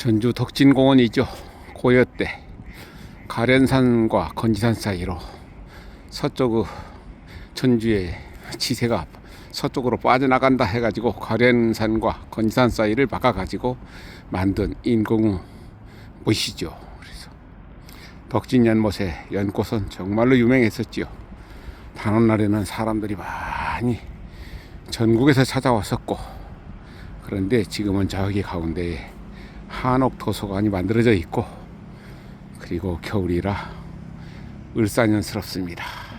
전주 덕진공원이죠. 고려 때 가련산과 건지산 사이로 서쪽 전주의 지세가 서쪽으로 빠져나간다 해가지고 가련산과 건지산 사이를 막아가지고 만든 인공 못이죠. 그래서 덕진 연못의 연꽃은 정말로 유명했었지요. 단오날에는 사람들이 많이 전국에서 찾아왔었고 그런데 지금은 저기 가운데에 한옥 도서관이 만들어져 있고 그리고 겨울이라 을사년스럽습니다.